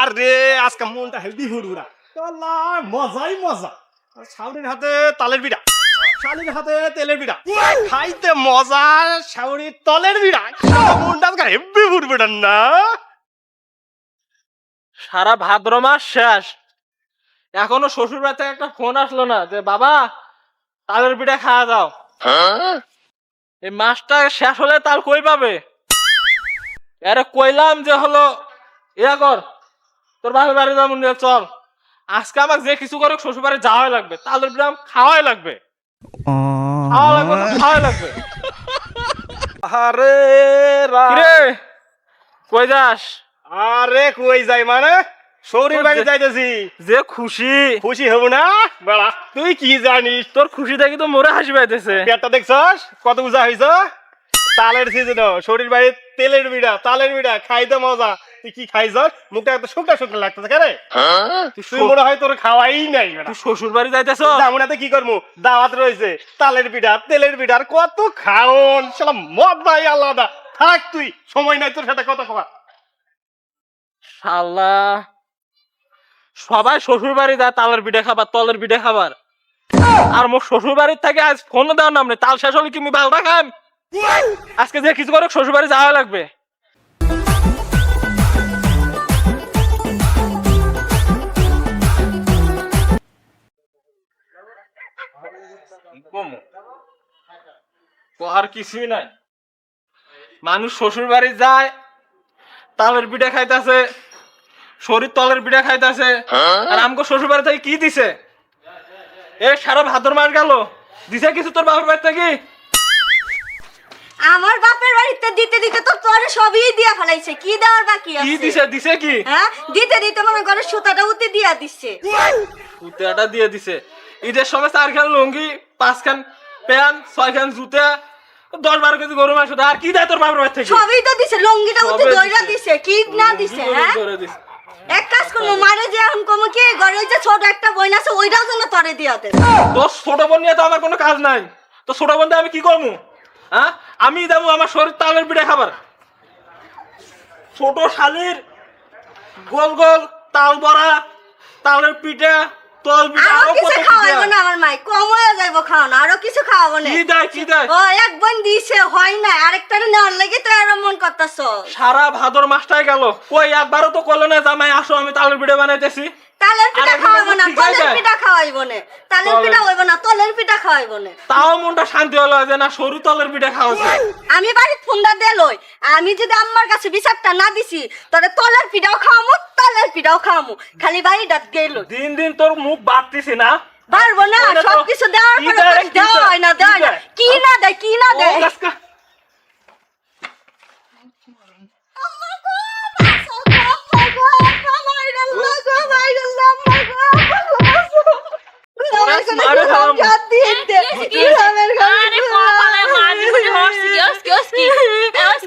আরে আজকে মনটা হেলদি হুড়ুরা মজাই মজা। আর হাতে তালের বিড়া। শালির হাতে তেলের বিড়া। খাইতে মজা শাওরির তলের বিড়া। মনটা আজকে হেভি হুড়বেটা না সারা ভাদ্র মাস শেষ। এখনও শ্বশুর বাড়ি থেকে একটা ফোন আসলো না যে বাবা তালের পিঠা খাওয়া যাও। এই মাসটা শেষ হলে তাল কই পাবে? আরে কইলাম যে হলো ইয়া কর তোর বাপের বাড়ি যাব চল। আজকে আমাকে যে কিছু করে শ্বশুর বাড়ি যাওয়াই লাগবে তালের পিঠা খাওয়াই লাগবে। খাওয়া লাগবে না, খাওয়াই লাগবে। আরে কিরে? কই যাস? আরে কই যাই মানে? শরীর বাড়ি যাইতেছি। যে খুশি। খুশি হব না? বেড়া তুই কি জানিস? তোর খুশি দেখি তো মোরে হাসি পাইতেছে। পেটটা দেখছস? কত উজা হইছ? তালের সিজন শরীর বাড়ি তেলের বিড়া তালের বিড়া খাইতে মজা। তুই কি খাইছ মুখটা একটু শুকনা শুকনা লাগতেছে কেন তুই মনে হয় তোর খাওয়াই নাই তুই শ্বশুর বাড়ি যাইতেছ? যাব না তো কি করব? দাওয়াত রয়েছে। তালের পিঠা তেলের পিঠা আর কত খাওন? সালাম মজাই আলাদা। থাক তুই সময় নাই তোর সাথে কথা কওয়া শালা সবাই শ্বশুর বাড়ি যায় তালের পিঠে খাবার তলের পিঠে খাবার। আর মোর শ্বশুর বাড়ির থেকে আজ ফোন দেওয়ার নাম নেই। তাল শেষ হলে কি আমি ভালো খাম? আজকে যে কিছু করে শ্বশুর বাড়ি যাওয়া লাগবে। আর কিছুই নাই। মানুষ শ্বশুর বাড়ি যায়, তালের পিঠা খাইতাছে, শরীর তলের পিঠা খাইতাছে, আর আমগো শ্বশুর বাড়ি থেকে কি দিছে? এ, সারা ভাদর মাস গেল, দিছে কিছু তোর বাবার বাড়ি থেকে আমার বাপের বাড়িতে দিতে দিতে তো তোর সবই দিয়া ফেলাইছে। কি দেওয়ার বাকি আছে? কি দিছে দিছে কি? হ্যাঁ? দিতে দিতে মনে করে সুতাটা উতে দিয়া দিচ্ছে জুতাটা দিয়ে দিছে। ঈদের সময় চার খান লুঙ্গি পাঁচ খান প্যান্ট ছয় খান জুতা দশ বারো কেজি গরু মাংস আর কি দেয় তোর বাবার বাড়ি থেকে? সবই তো দিছে লুঙ্গিটা উতে দইরা দিছে। দিছে কি না দিছে হ্যাঁ? দিছে। এক কাজ করব মারে যে এখন কমো কি ঘরে যে ছোট একটা বইন আছে ওইটাও যেন তরে দিয়া দে তোর ছোট বোন নিয়ে তো আমার কোনো কাজ নাই। তো ছোট বোন আমি কি করব? হ্যাঁ? আমি যাব আমার শরীর তালের পিঠে খাবার। ছোট শালির গোল গোল তাল বড়া তালের পিঠা তল পিঠা আরও কিছু না আমার মাই কম যাইবো খাওয়ানো আরও কিছু খাওয়াবো না। কি দেয় কি দেয়? ও এক বোন দিছে হয় না আরেকটা নেওয়ার লাগে তো এরম মন করতেছ। সারা ভাদর মাসটাই গেল। কই একবারও তো করল না জামাই আসো আমি তালের পিঠে বানাইতেছি। তালের পিঠা খাওয়াইবো না তলের পিঠা খাওয়াইবো না তালের পিঠা হইবো না তলের পিঠা খাওয়াইবো না। তাও মনটা শান্তি হলো যে না সরু তলের পিঠা খাওয়া যায় আমি বাড়ির ফোনটা দেলই আমি যদি আম্মার কাছে বিচারটা না দিছি তাহলে তলের পিঠাও খাওয়ামু তলের পিঠাও খাওয়ামু। খালি বাড়িটা গেল দিন দিন তোর মুখ বাড়তিছি না? পারব না ওইটা তো- কিছু দেওয়ার পরে দেওয়া হয় না দেওয়া হয় না। দেয়? কি না দেয় কি না দেয়?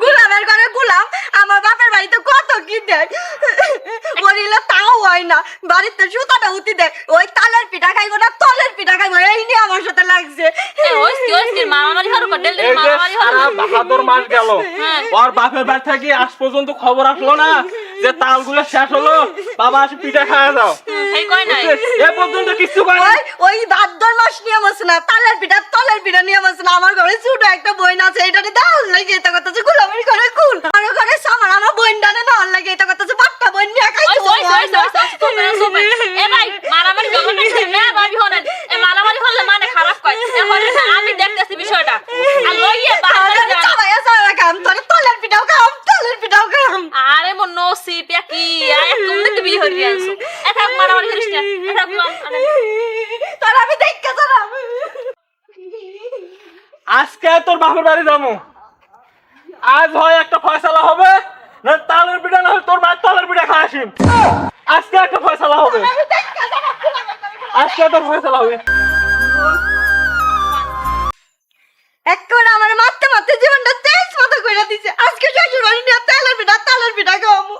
গোলামের ঘরে গোলাম আমার বাপের বাড়িতে কত কি দেয় বলিলে তাও হয় না বাড়িতে সুতাটা উতি দেয় ওই তালের পিঠা খাইবো না তলের পিঠা খাইবো এই নিয়ে আমার সাথে লাগছে বাহাদুর মাস গেল হ্যাঁ। ওর বাপের বাড়ি থেকে আজ পর্যন্ত খবর আসলো না যে তালগুলো শেষ হলো বাবা আসে পিঠা খাওয়া যাও এই কয় নাই? এ পর্যন্ত কিছু করে ওই ওই ভাদ্র মাস নিয়ম আছে না তালের পিঠা তলের পিঠা নিয়ম আছে না আমার ঘরে ছোট একটা বইন আছে এটাতে দাও লাগে এটা কথা যে গোলামের ঘরে কুল। আমার ঘরে সামার আমার বইন ডানে না লাগে এটা কথা যে বাট্টা বইন নিয়ে ওই খাইছো ওই ওই ওই এ ভাই মারামারি ঝগড়া না ভাবি হলেন এ মারামারি হলে মানে খারাপ কয়? এ হলে আমি দেখতেছি বিষয়টা। আর লইয়ে বাহারে সবাই সবাই তোর তলের পিঠাও খাম তলের পিঠাও খাম আরে মন নসিব কি আয় তুমি দেখতে বিয়ে হয়ে গেছো এ থাক মারামারি করিস না এ থাক তোর আমি দেখতে চালাম আজকে তোর বাপের বাড়ি যাব। আজ হয় একটা ফয়সালা হবে না তালের পিঠা না তোর বাড়ি তালের পিঠা খাওয়া আসিম। আজকে একটা ফয়সালা হবে। আজকে তোর ফয়সালা হবে। একেবারে আমার মারতে মারতে জীবনটা তেজ মতো করে দিছে। আজকে শ্বশুর বাড়ি নিয়ে তেলের পিঠা তালের পিঠা খাওয়াবো।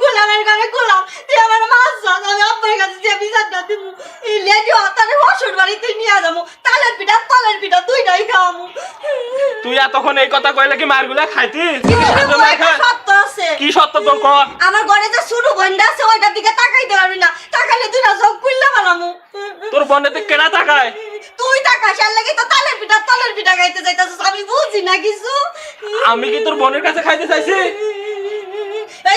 গোলামের ঘরে গোলাম তুই আমার মাছ ধর, আমি আব্বার কাছে যে বিচারটা দিব। এই লেডি তার শ্বশুর বাড়িতে নিয়ে যাব। তালের পিঠা তলের পিঠা দুইটাই খাওয়াবো। তুই এতক্ষণ এই কথা কইলে কি মারগুলা খাইতি কিন্তু একটা সত্য আছে আমার ঘরে যে ছোট আছে ওইটার দিকে তাকাইতে পারবি না। তুই না চোখ খুললে তোর কেনা তাকায়? তুই তাকাস আর লাগে তো তালের পিঠা তলের পিঠা খাইতে যাইতাছিস আমি বুঝি না কিছু। আমি কি তোর বোনের কাছে খাইতে চাইছি?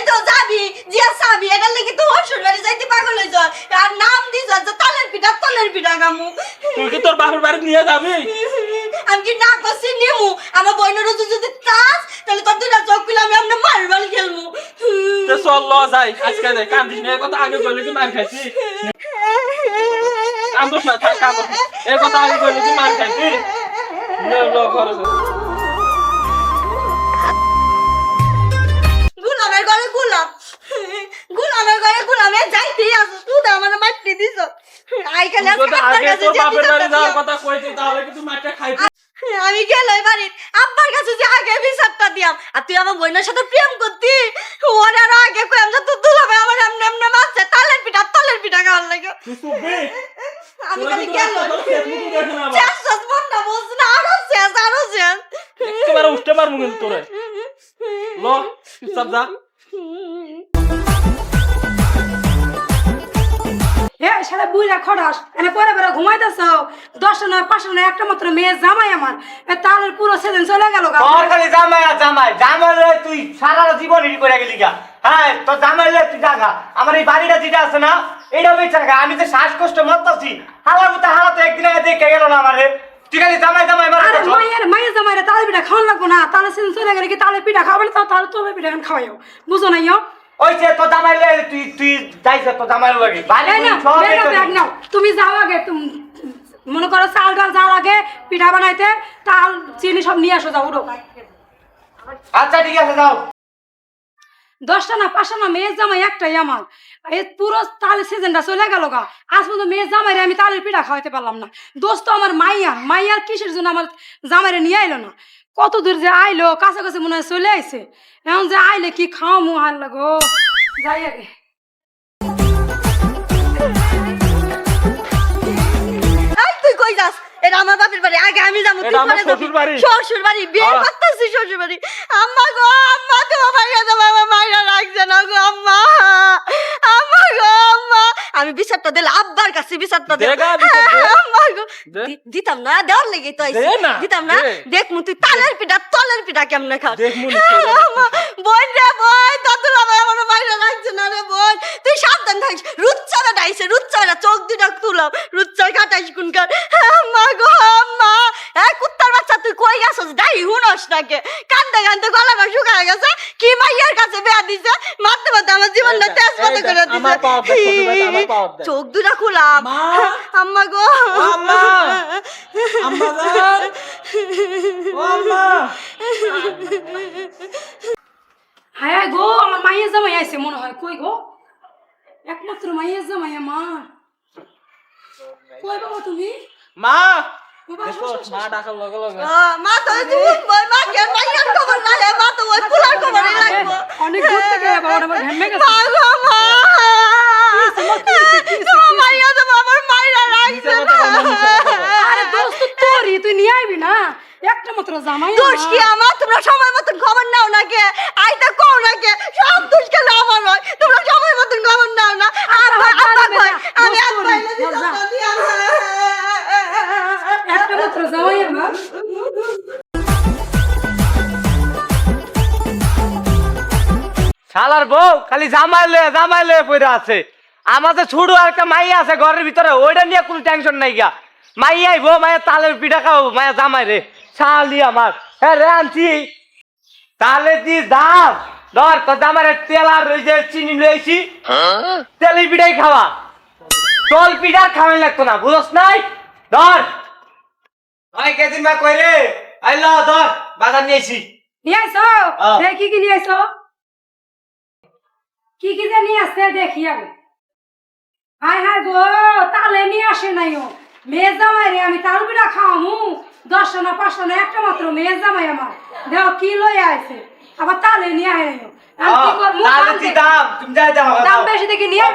তো যাবি জিয়া সাবি এটার লাগি তো হসুর বাড়ি যাইতে পাগল হইছ। আর নাম দিছ যে তালের পিঠা তলের পিঠা গামু তুই কি তোর বাপের বাড়ি নিয়ে যাবি? আমি কি না করছি নিমু? আমার বোনের যদি তাস তাহলে তোর দুটা চোখ খুলে আমি আমরা মারবাল খেলমু তো চল ল যাই। আজকে যাই কান্দিস না কথা আগে কইলে কি মার খাইছি কান্দোস না থাক কান্দোস। এই কথা আগে কইলে কি মার খাইছি ল ঘরে তোর বাপের বাড়ি যাওয়ার কথা কইছি তাহলে কি তুই মারটা খাইতি আমি গেল বাড়ি আব্বার কাছে যে আগে বিচারটা দিয়াম। আর তুই আমার বোনের সাথে প্রেম করতি? ওর আরও আগে কইম যে তুই দুলাবে আমার এমনি এমনি মারছে। তালের পিঠা তলের পিঠা খাওয়ার লাগে। আমি খালি গেল। শেষ শেষ বলছি না আরও শেষ আরও শেষ। একেবারে উঠতে পারব কিন্তু তোরে। ল চুপচাপ যা। এ সারা বুইরা খড়াস এনে পরে পরে ঘুমাইতেছ। দশটা নয় পাঁচটা নয় একটা মাত্র মেয়ে জামাই আমার। পুরো সেদিন চলে গেল গা। তোর খালি জামাই আর জামাই জামাই তুই সারা জীবন ই করে গেলি গা। হ্যাঁ তোর জামাই তুই জাগা আমার এই বাড়িটা যেটা আছে না এইটা আমি তো শ্বাসকষ্ট মরতাছি হালার মতো হালা তো একদিন আগে দেখে গেল না আমারে। খালি জামাই জামাই মারা আরে মায়ের পিঠা খাওয়ান লাগবো না? তালে সেদিন চলে গেলে কি পিঠা খাওয়াবে না? তাহলে তোলে পিঠা খাওয়াইও। বুঝো নাই ওই যে তোর জামাই রে তুই তুই যাইছ তোর জামাই লাগে বাড়ি এই নাও, সব এই নাও, বেচে ব্যাগ নাও। তুমি যাও আগে মনে করো চাল ডাল যা আগে পিঠা বানাইতে তাল চিনি সব নিয়ে আসো যাও উঠো। আচ্ছা ঠিক আছে যাও। দশটা না পাঁচটা না মেয়ের জামাই একটাই আমার। এই পুরো তালের সিজনটা চলে গেল গা আজ পর্যন্ত মেয়ের জামাইরে আমি তালের পিঠা খাওয়াইতে পারলাম না। দোস্ত আমার মাইয়া মাইয়ার কিসের জন্য আমার জামাইরে নিয়ে আইলো না? কত দূর যে আইলো কাছে কাছে মনে হয় চলে আইছে। এখন যে আইলে কি খাও মু হার লাগো? যাই আগে। তুই কই যাস? এটা আমার বাপের বাড়ি। আগে আমি যাব তুই পরে। শ্বশুর বাড়ি। শ্বশুর বাড়ি বিয়ে করতেছি শ্বশুর বাড়ি। আম্মা গো আম্মা তোমার তোমার মাইরা রাখছে না গো আম্মা। আম্মা গো আম্মা। আমি বিচারটা দিলে আব্বার কাছে বিচারটা দে দে গা, বিচার দে। আম্মা গো। দিতাম না দেওয়ার লেগে তো আইছি। দিতাম না। দেখ মু তুই তালের পিঠা তলের পিঠা কেমনে খাস ছেলে আম্মা, বোন রে বোন দাদুর আমার আমার মাইরা রাখছে না রে বোন। তুই সাবধান থাকিস। রুচ্চা বেটা আইছে রুচ্চা চোখ দুটা তুলাম রুচ্চার কাটাইস কুনকার আম্মা। গো আম্মা। এই কুত্তার বাচ্চা তুই কই গেছস? ডাই হুনস নাকে? কান্দে কান্দে গলাটা শুকায় গেছে। কি মাইয়ার কাছে বেয়া দিছে? মারতে মারতে আমার জীবনটা তেজ পাতা করে দিছে। চোখ দুটা খুলাম মা। আম্মা গো। আম্মা। আম্মা আম্মা! হ্যাঁ গো আমার মাইয়ের জামাই আইছে মনে হয়। কই গো? একমাত্র মাইয়ের জামাই আমার। কই বাবা তুমি? মা! মা ডাকার লগে লগে। মা তো তুই মা কে মাইয়ার খবর না মা তো ওই ফুলার খবরই লাগবো। অনেক দূর থেকে বাবা আমার ঘেমে গেছে মা মা। তোমার মাইয়া তো আমার মাইরা রাখছে মিছা কথা বলব, মিছা কথা বলব। আরে দোস্ত তোরই তুই নিয়ে আইবি না। একটা মাত্র জামাই দোষ কি আমার? তোমরা সময় মতন খবর নাও না কে শালার বউ খালি জামাই লয়ে জামাই লয়ে পড়ে আছে। আমাদের ছোট আর একটা মাইয়া আছে ঘরের ভিতরে ওইটা নিয়ে কোনো টেনশন নাই গা মাইয়াই বউ মায়ের তালের পিঠা খাও মায়া জামাই রে। শালি আমার। হ্যাঁ রে আনছি তালে দি দাম। ধর তো জামারে তেল আর যে চিনি লইছি তেলি পিঠাই খাওয়া। তল পিঠা খাওয়াই লাগতো না বুঝস নাই? ধর। ভাই কেদিন বা কই রে? আইলো ধর বাজার নিয়েছি নিয়ে আইছো। কি কি নিয়ে আইছো? কি কি যে নিয়ে আসছে দেখি আগে হায় হায় গো তালে নিয়ে আসে নাই ও। মেয়ে জামাই রে আমি তাল পিঠা খাওয়ামু। দশটা না পাঁচটা না একটা মাত্র মেয়ে জামাই আমার। দেখ কি লইয়া আইছে। আবার তালে নিয়ে আয় নাই আমি দাম দাম? তুমি যাই দাও দাম বেশি দেখে নিয়ে।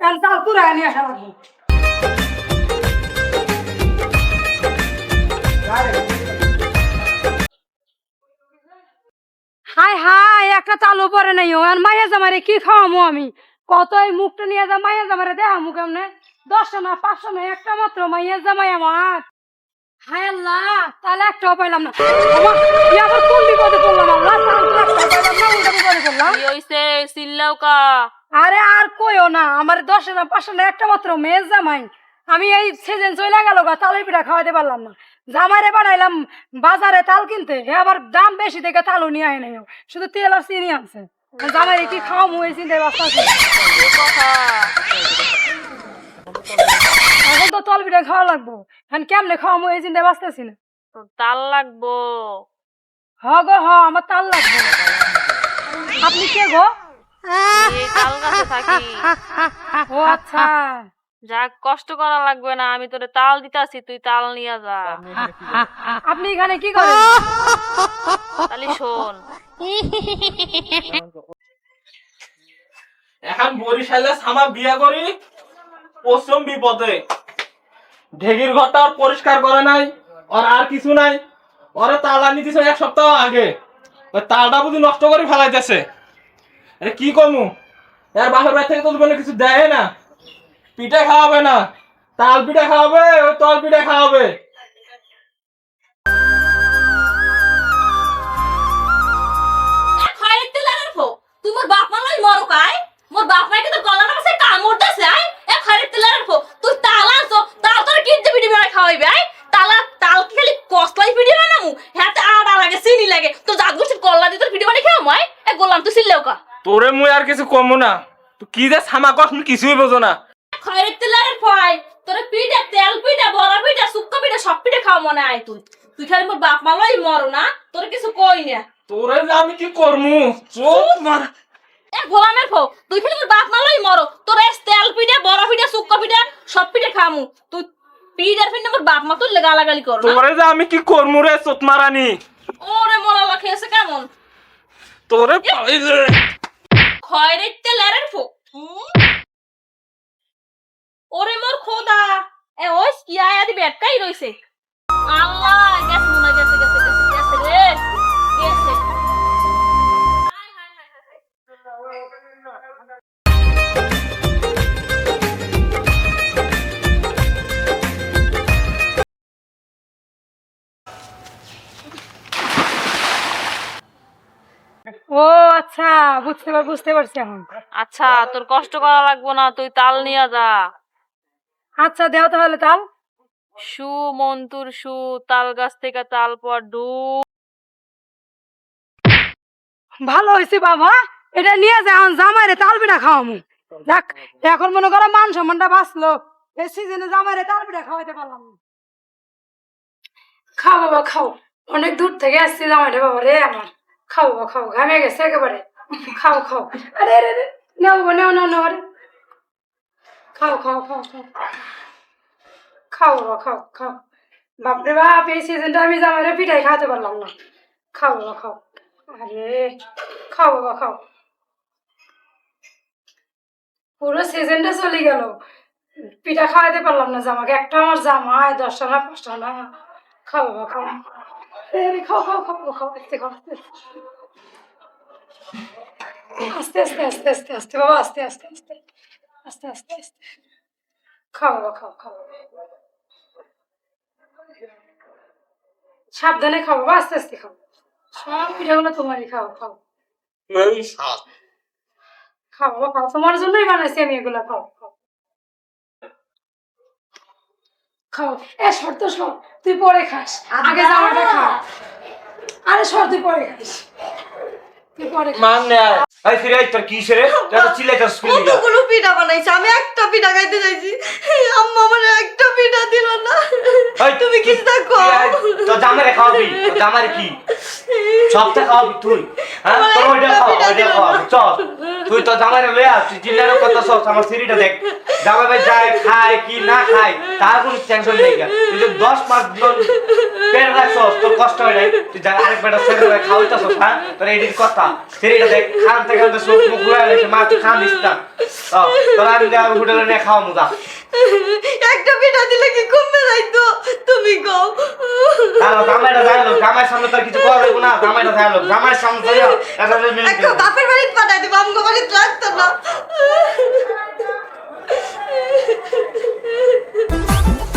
কারণ তাল নিয়ে আসা লাগবে। হাই হাই একটা চালু পরে নাই ও। আর মাইয়া জামারে কি খাওয়ামো আমি? কত এই মুখটা নিয়ে যা মাইয়া জামারে দেখা মুখ এমনে দশটা না পাঁচটা না একটা মাত্র মাইয়া জামাই আমার। হায় আল্লাহ তাহলে একটাও পাইলাম না। আবার কোন বিপদে পড়লাম আরে আর কইও না আমার দশ না পাঁচটা না একটা মাত্র মেয়ে জামাই। আমি এই সিজন চলে গেল গা তালের পিঠা খাওয়াতে পারলাম না। জামাইরে বানাইলাম বাজারে তাল কিনতে। হে আবার দাম বেশি দেখে তালও নিয়ে আয় নাই শুধু তেল আর চিনি আনছে। জামাইরে কি খাওয়া মুই চিন্তায় বাস্তা এ এখন তো তল পিঠা খাওয়া লাগবো। এখন কেমনে খাওয়া মুই চিন্তায় বাঁচতেছি না। তাল লাগবো। হ গো হ আমার তাল লাগবে। আপনি কে গো? থাকি। ও আচ্ছা। যাক কষ্ট করা লাগবে না আমি তোরে তাল দিতাছি তুই তাল নিয়ে যা। আপনি এখানে কি করেন? তাহলে শোন। এখন বরিশালে সামা বিয়া করি পশ্চিম বিপদে। ঢেগির ঘরটা আর পরিষ্কার করে নাই আর আর কিছু নাই। ওরে তাল আনি দিছে এক সপ্তাহ আগে। ওই তালটা বুঝি নষ্ট করে ফেলাইতেছে। আরে কি কমু? এর বাপের বাড়ি থেকে তো কোনো কিছু দেয় না। পিঠে খাওয়াবে না। তাল পিঠে খাওয়াবে ওই তল পিঠে খাওয়াবে। বাপ মা লই মরো কাই? মোর বাপ মাকে তো গলা না কামড় দেছে আই? এ খয়ের তেলের ফো তুই তাল তোর খাওয়াইবে আই? তালা তাল কি খালি কসলাই পিডি বানামু? হাতে আড়া লাগে চিনি লাগে। তো জাত গুছির কল্লা দিয়ে তোর পিডি এ গোলাম তুই সিল্লেও কা। তোরে মুই আর কিছু কমু না। তুই কি যে সামা কস কিছুই বোঝো না। খয়ের তেলের ফয় তোর পিঠা তেল পিঠা বড়া পিঠা শুক্কা পিঠা সব পিঠা খাওয়া মনে আয় তুই। তুই খালি মোর বাপ মা লই মরো না তোর কিছু কই না। তোরে আমি কি করমু? চোখ মার। এ গোলামের ফো তুই খালি মোর বাপ মালই মরো। তোর তেল পিঠা বড় পিঠা শুক্কা পিঠা সব পিঠা খামু তুই পিঠার পিঠা মোর বাপ মা তুই গালাগালি কর তোরে যে আমি কি করমু রে চোট মারানি? ওরে মরা লাখে আছে কেমন? তোরে পাইলে খয়রে তেলের ফো ওরে মোর খোদা। এ ওইস কি আয়া দি বেটকাই রইছে। আল্লাহ গেছে মনে গেছে গেছে গেছে গেছে রে। গেছে। ও আচ্ছা বুঝতে পার বুঝতে পারছি এখন। আচ্ছা তোর কষ্ট করা লাগবো না তুই তাল নিয়ে যা। আচ্ছা দেও তাহলে তাল। সু মন্তুর সু তাল গাছ থেকে তাল পর ডু। ভালো হয়েছে বাবা এটা নিয়ে যা এখন জামাইরে তাল পিঠা খাওয়ামু। দেখ এখন মনে করো মান সম্মানটা বাঁচলো। এই সিজনে জামাইরে তাল পিঠা খাওয়াইতে পারলাম না। খাও বাবা খাও। অনেক দূর থেকে আসছি জামাইরে বাবা রে আমার। খাও বাবা খাও। ঘামে গেছে একেবারে। খাও খাও। আরে আরে আরে। নেও বাবা নেও নেও নেও খাও খাও খাও খাও। খাও বাবা খাও খাও। বাপরে বাপ, এই সিজনটা আমি জামাইরে পিঠাই খাওয়াতে পারলাম না। খাও বাবা খাও। আরে, খাও বাবা খাও। পুরো সিজনটা চলে গেল। পিঠা খাওয়াতে পারলাম না জামাকে। একটা আমার জামাই, দশটা না, পাঁচটা না। খাও বাবা খাও খাও খাও খাও খাও। আস্তে খাও, আস্তে। আস্তে আস্তে আস্তে আস্তে আস্তে, বাবা, আস্তে আস্তে আস্তে। আস্তে আস্তে আস্তে। খাও বাবা খাও খাও সাবধানে খাও বাবা আস্তে আস্তে খাও সব পিঠাগুলো তোমারই খাও খাও। খাও বাবা খাও তোমার জন্যই বানাইছি আমি এগুলা খাও খাও। খাও। এ শর্ত সর। তুই পরে খাস। আগে জামাটা খা। আরে সর তুই পরে খাস। মান নেয় এই ফিরে আই, তোর কি হইছে রে তুই এত স্কুল কতগুলো পিঠা বানাইছে? আমি একটা পিঠা খাইতে চাইছি। আম্মা আমার একটা পিঠা দিল না। তুমি কিছু দেখো কি আই, তোর খাওয়াবি। তোর কি? সবটা খাওয়াবি তুই হ্যাঁ? তোর ওইটা খাওয়া ওইটা খাওয়া চল। তুই তোর জামাইরে লয়ে আস তুই চিল্লারও কথা সব আমার সিঁড়িটা দেখ। ভাই যায় খায় কি না খায় তার কোনো টেনশন নেই তুই যে দশ পেট রাখছস তোর কষ্ট হয় নাই। তুই আরেক বেটা ভাই খাওয়াইতাছস হ্যাঁ? তোর এইদিন কথা কথা ছেলেটা দেখ খানতে খানতে চোখ মুখ ঘুরে গেছে মা তুই খান দিস না। তোর আমি যা হোটেলে নিয়ে খাওয়া মুজা একটা পিঠা দিলে কি কমবে যাইতো? তুমি গো তারা জামাইটা যাইলো জামাই সামনে তার কিছু করা যাবে না জামাইটা যাইলো জামাই সামনে যাইলো এটা মেনে একটা বাপের বাড়ি পাঠাই দিব আমগো বাড়ি লাগতো না।